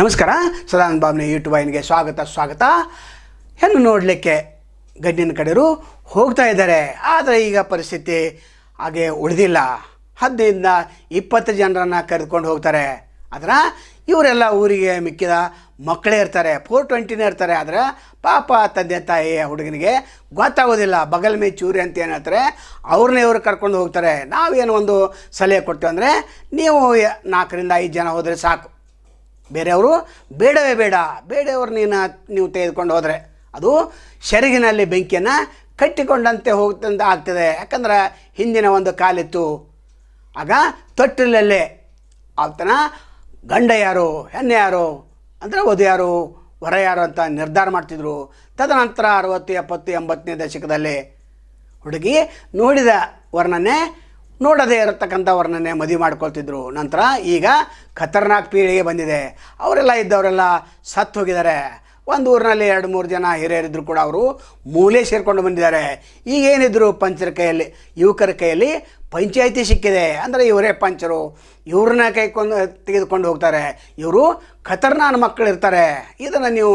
ನಮಸ್ಕಾರ. ಸದಾನಂದ ಬಾಬ್ನ ಯೂಟ್ಯೂಬ್ ವಾಹಿನಿಗೆ ಸ್ವಾಗತ ಸ್ವಾಗತ. ಹೆಣ್ಣು ನೋಡಲಿಕ್ಕೆ ಗಣ್ಯನ ಕಡೆಯರು ಹೋಗ್ತಾ ಇದ್ದಾರೆ. ಆದರೆ ಈಗ ಪರಿಸ್ಥಿತಿ ಹಾಗೆ ಉಳಿದಿಲ್ಲ. ಹದಿನೈದರಿಂದ ಇಪ್ಪತ್ತು ಜನರನ್ನು ಕರೆದುಕೊಂಡು ಹೋಗ್ತಾರೆ. ಆದ್ರೆ ಇವರೆಲ್ಲ ಊರಿಗೆ ಮಿಕ್ಕಿದ ಮಕ್ಕಳೇ ಇರ್ತಾರೆ. ಫೋರ್ ಟ್ವೆಂಟಿನೇ ಇರ್ತಾರೆ. ಆದರೆ ಪಾಪ ತಂದೆ ತಾಯಿ ಹುಡುಗನಿಗೆ ಗೊತ್ತಾಗೋದಿಲ್ಲ. ಬಗಲ್ ಮೇ ಚೂರಿ ಅಂತ ಏನು ಹೇಳ್ತಾರೆ? ಅವ್ರನ್ನೇ ಇವರು ಕರ್ಕೊಂಡು ಹೋಗ್ತಾರೆ. ನಾವೇನು ಒಂದು ಸಲಹೆ ಕೊಡ್ತೇವೆ ಅಂದರೆ ನೀವು ನಾಲ್ಕರಿಂದ ಐದು ಜನ ಹೋದರೆ ಸಾಕು. ಬೇರೆಯವರು ಬೇಡವೇ ಬೇಡ, ಬೇಡವರು ನೀನು, ನೀವು ತೆಗೆದುಕೊಂಡು ಹೋದರೆ. ಅದು ಸೆರಗಿನಲ್ಲಿ ಬೆಂಕಿಯನ್ನು ಕಟ್ಟಿಕೊಂಡಂತೆ ಹೋಗ್ತಂತ ಆಗ್ತದೆ. ಯಾಕಂದ್ರೆ ಹಿಂದಿನ ಒಂದು ಕಾಲಿತ್ತು. ಆಗ ತೊಟ್ಟಿಲಲ್ಲೇ ಆತನ ಗಂಡ ಯಾರು, ಹೆಣ್ಣೆ ಯಾರು, ಅಂದರೆ ವಧು ಯಾರು ಹೊರ ಯಾರು ಅಂತ ನಿರ್ಧಾರ ಮಾಡ್ತಿದ್ರು. ತದನಂತರ ಅರವತ್ತು, ಎಪ್ಪತ್ತು, ಎಂಬತ್ತನೇ ದಶಕದಲ್ಲಿ ಹುಡುಗಿ ನೋಡಿದ ವರ್ಣನೆ ನೋಡದೇ ಇರತಕ್ಕಂಥವ್ರನ್ನೇ ಮದುವೆ ಮಾಡ್ಕೊಳ್ತಿದ್ರು. ನಂತರ ಈಗ ಖತರ್ನಾಕ್ ಪೀಳಿಗೆ ಬಂದಿದೆ. ಅವರೆಲ್ಲ ಇದ್ದವರೆಲ್ಲ ಸತ್ತು ಹೋಗಿದ್ದಾರೆ. ಒಂದು ಊರಿನಲ್ಲಿ ಎರಡು, ಮೂರು ಜನ ಹಿರಿಯರಿದ್ರು ಕೂಡ ಅವರು ಮೂಲೆ ಸೇರಿಕೊಂಡು ಬಂದಿದ್ದಾರೆ. ಈಗ ಏನಿದ್ರು ಪಂಚರ ಕೈಯಲ್ಲಿ, ಯುವಕರ ಕೈಯಲ್ಲಿ ಪಂಚಾಯಿತಿ ಸಿಕ್ಕಿದೆ. ಅಂದರೆ ಇವರೇ ಪಂಚರು. ಇವ್ರನ್ನ ಕೈಕೊಂಡು ತೆಗೆದುಕೊಂಡು ಹೋಗ್ತಾರೆ. ಇವರು ಖತರ್ನಾನ್ ಮಕ್ಕಳು ಇರ್ತಾರೆ ಇದನ್ನು ನೀವು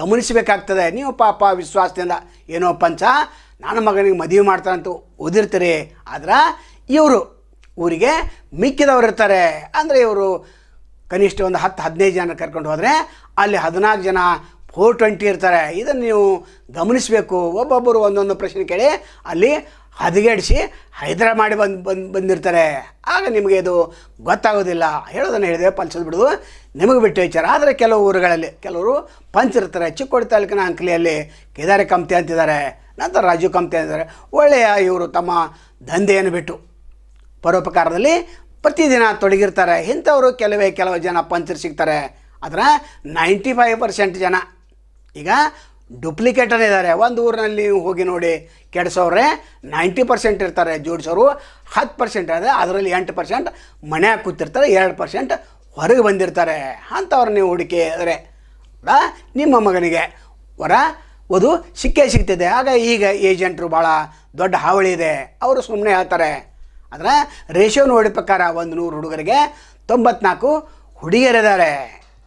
ಗಮನಿಸಬೇಕಾಗ್ತದೆ. ನೀವು ಪಾಪ ವಿಶ್ವಾಸದಿಂದ, ಏನೋ ಪಂಚ, ನನ್ನ ಮಗನಿಗೆ ಮದುವೆ ಮಾಡ್ತಾರಂತೂ ಓದಿರ್ತೀರಿ ಆದ್ರೆ ಇವರು ಊರಿಗೆ ಮಿಕ್ಕಿದವರು ಇರ್ತಾರೆ. ಅಂದರೆ ಇವರು ಕನಿಷ್ಠ ಒಂದು ಹತ್ತು, ಹದಿನೈದು ಜನ ಕರ್ಕೊಂಡು ಹೋದರೆ ಅಲ್ಲಿ ಹದಿನಾಲ್ಕು ಜನ ಫೋರ್ ಟ್ವೆಂಟಿ ಇರ್ತಾರೆ. ಇದನ್ನು ನೀವು ಗಮನಿಸಬೇಕು. ಒಬ್ಬೊಬ್ಬರು ಒಂದೊಂದು ಪ್ರಶ್ನೆ ಕೇಳಿ ಅಲ್ಲಿ ಹದಗೆಡಿಸಿ ಹೈದ್ರ ಮಾಡಿ ಬಂದು ಬಂದು, ಬಂದಿರ್ತಾರೆ. ಆಗ ನಿಮಗೆ ಇದು ಗೊತ್ತಾಗೋದಿಲ್ಲ. ಹೇಳೋದನ್ನು ಹೇಳಿದೆ ಪಂಚದ ಬಿಡೋದು. ನಿಮಗೆ ಬಿಟ್ಟು ವಿಚಾರ. ಆದರೆ ಕೆಲವು ಊರುಗಳಲ್ಲಿ ಕೆಲವರು ಪಂಚ್ ಇರ್ತಾರೆ. ಚಿಕ್ಕೋಡಿ ತಾಲೂಕಿನ ಅಂಕಲಿಯಲ್ಲಿ ಕೇದಾರಿ ಕಮ್ತಿ ಅಂತಿದ್ದಾರೆ. ನಂತರ ರಾಜು ಕಮ್ತಿ ಅಂತಿದ್ದಾರೆ. ಒಳ್ಳೆಯ ಇವರು ತಮ್ಮ ದಂಧೆಯನ್ನು ಬಿಟ್ಟು ಪರೋಪಕಾರದಲ್ಲಿ ಪ್ರತಿದಿನ ತೊಡಗಿರ್ತಾರೆ. ಇಂಥವರು ಕೆಲವೇ ಕೆಲವು ಜನ ಪಂಚರ್ ಸಿಗ್ತಾರೆ. ಆದರೆ ನೈಂಟಿ ಫೈವ್ ಪರ್ಸೆಂಟ್ ಜನ ಈಗ ಡೂಪ್ಲಿಕೇಟನೇ ಇದ್ದಾರೆ. ಒಂದು ಊರಿನಲ್ಲಿ ಹೋಗಿ ನೋಡಿ ಕೆಡಿಸೋರೆ ನೈಂಟಿ ಪರ್ಸೆಂಟ್ ಇರ್ತಾರೆ. ಜೋಡಿಸೋರು ಹತ್ತು ಪರ್ಸೆಂಟ್ ಆದರೆ ಅದರಲ್ಲಿ ಎಂಟು ಪರ್ಸೆಂಟ್ ಮನ್ಯಾಗ ಕೂತಿರ್ತಾರೆ. ಎರಡು ಪರ್ಸೆಂಟ್ ಹೊರಗೆ ಬಂದಿರ್ತಾರೆ. ಅಂಥವ್ರು ನೀವು ಹುಡುಕಿ ಆದರೆ ನಿಮ್ಮ ಮಗನಿಗೆ ವರ ವಧು ಸಿಕ್ಕೇ ಸಿಗ್ತಿದೆ. ಆಗ ಈಗ ಏಜೆಂಟ್ರು ಭಾಳ ದೊಡ್ಡ ಹಾವಳಿ ಇದೆ. ಅವರು ಸುಮ್ಮನೆ ಹೇಳ್ತಾರೆ ಆದರೆ ರೇಷೋ ನೋಡಿ ಪ್ರಕಾರ ಒಂದು ನೂರು ಹುಡುಗರಿಗೆ ತೊಂಬತ್ನಾಲ್ಕು ಹುಡುಗಿಯರಿದ್ದಾರೆ.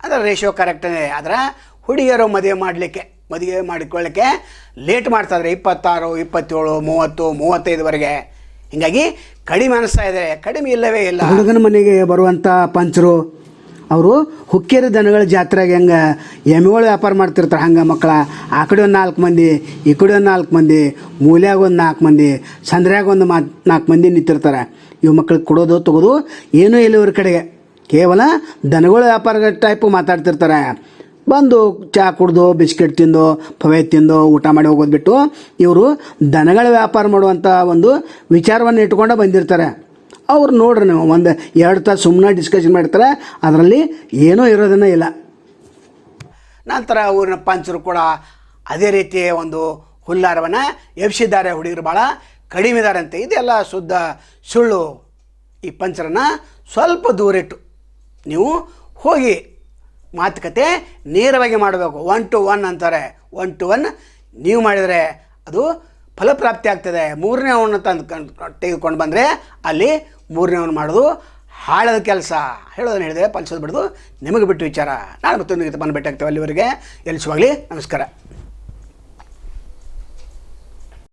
ಅದರ ರೇಷೋ ಕರೆಕ್ಟೇ ಅದರ ಹುಡುಗಿಯರು ಮದುವೆ ಮಾಡಲಿಕ್ಕೆ, ಮದುವೆ ಮಾಡಿಕೊಳ್ಳಿಕ್ಕೆ ಲೇಟ್ ಮಾಡ್ತಾಯಿದ್ರೆ ಇಪ್ಪತ್ತಾರು, ಇಪ್ಪತ್ತೇಳು, ಮೂವತ್ತು, ಮೂವತ್ತೈದುವರೆಗೆ. ಹೀಗಾಗಿ ಕಡಿಮೆ ಅನಿಸ್ತಾ ಇದೆ. ಕಡಿಮೆ ಇಲ್ಲವೇ ಇಲ್ಲ. ಹುಡುಗನ ಮನೆಗೆ ಬರುವಂಥ ಪಂಚರು ಅವರು ಹುಕ್ಕೇರಿ ದನಗಳ ಜಾತ್ರೆಗೆ ಹೆಂಗೆ ಎಮ್ಮೆಗಳು ವ್ಯಾಪಾರ ಮಾಡ್ತಿರ್ತಾರೆ ಹಂಗೆ ಮಕ್ಕಳ. ಆ ಕಡೆ ಒಂದು ನಾಲ್ಕು ಮಂದಿ, ಈ ಕಡೆ ಒಂದು ನಾಲ್ಕು ಮಂದಿ, ಮೂಲ್ಯಾಗ ಒಂದು ನಾಲ್ಕು ಮಂದಿ, ಸಂದ್ರ್ಯಾಗ ಒಂದು ಮಾ ನಾಲ್ಕು ಮಂದಿ ನಿಂತಿರ್ತಾರೆ. ಇವು ಮಕ್ಳಿಗೆ ಕೊಡೋದು, ತಗೋದು ಏನೂ ಇಲ್ಲ ಇವ್ರ ಕಡೆಗೆ. ಕೇವಲ ದನಗಳ ವ್ಯಾಪಾರ ಟೈಪ್ ಮಾತಾಡ್ತಿರ್ತಾರೆ. ಬಂದು ಚಹಾ ಕುಡ್ದು, ಬಿಸ್ಕೆಟ್ ತಿಂದು, ಪವೆ ತಿಂದು, ಊಟ ಮಾಡಿ ಹೋಗೋದು ಬಿಟ್ಟು ಇವರು ದನಗಳ ವ್ಯಾಪಾರ ಮಾಡುವಂಥ ಒಂದು ವಿಚಾರವನ್ನು ಇಟ್ಕೊಂಡು ಬಂದಿರ್ತಾರೆ. ಅವ್ರು ನೋಡ್ರಿ ನೀವು, ಒಂದು ಎರಡು ತಾಸು ಸುಮ್ಮನೆ ಡಿಸ್ಕಷನ್ ಮಾಡ್ತಾರೆ, ಅದರಲ್ಲಿ ಏನೂ ಇರೋದನ್ನೇ ಇಲ್ಲ. ನಂತರ ಊರಿನ ಪಂಚರು ಕೂಡ ಅದೇ ರೀತಿ ಒಂದು ಹುಲ್ಲಾರವನ್ನು ಎಬ್ಸಿದ್ದಾರೆ ಹುಡುಗರು ಭಾಳ ಕಡಿಮೆ ಇದ್ದಾರಂತೆ ಇದೆಲ್ಲ ಶುದ್ಧ ಸುಳ್ಳು ಈ ಪಂಚರನ್ನು ಸ್ವಲ್ಪ ದೂರಿಟ್ಟು ನೀವು ಹೋಗಿ ಮಾತುಕತೆ ನೇರವಾಗಿ ಮಾಡಬೇಕು. ಒನ್ ಟು ಒನ್ ಅಂತಾರೆ. ಒನ್ ಟು ಒನ್ ನೀವು ಮಾಡಿದರೆ ಅದು ಫಲಪ್ರಾಪ್ತಿ ಆಗ್ತದೆ. ಮೂರನೇ ಅವನ ತಂದು ತೆಗೆದುಕೊಂಡು ಬಂದರೆ ಅಲ್ಲಿ ಮೂರನೇ ಅವನು ಮಾಡೋದು ಹಾಳದ ಕೆಲಸ. ಹೇಳೋದನ್ನು ಹೇಳಿದೆ ಪಂಚೋದು ಬಿಡೋದು. ನಿಮಗೆ ಬಿಟ್ಟು ವಿಚಾರ. ನಾನು ಮತ್ತೊಂದು ಬಂದು ಭೇಟಿ ಆಗ್ತೇವೆ ಅಲ್ಲಿವರೆಗೆ ಎಲ್ಲಿಸುವಾಗಲಿ ನಮಸ್ಕಾರ.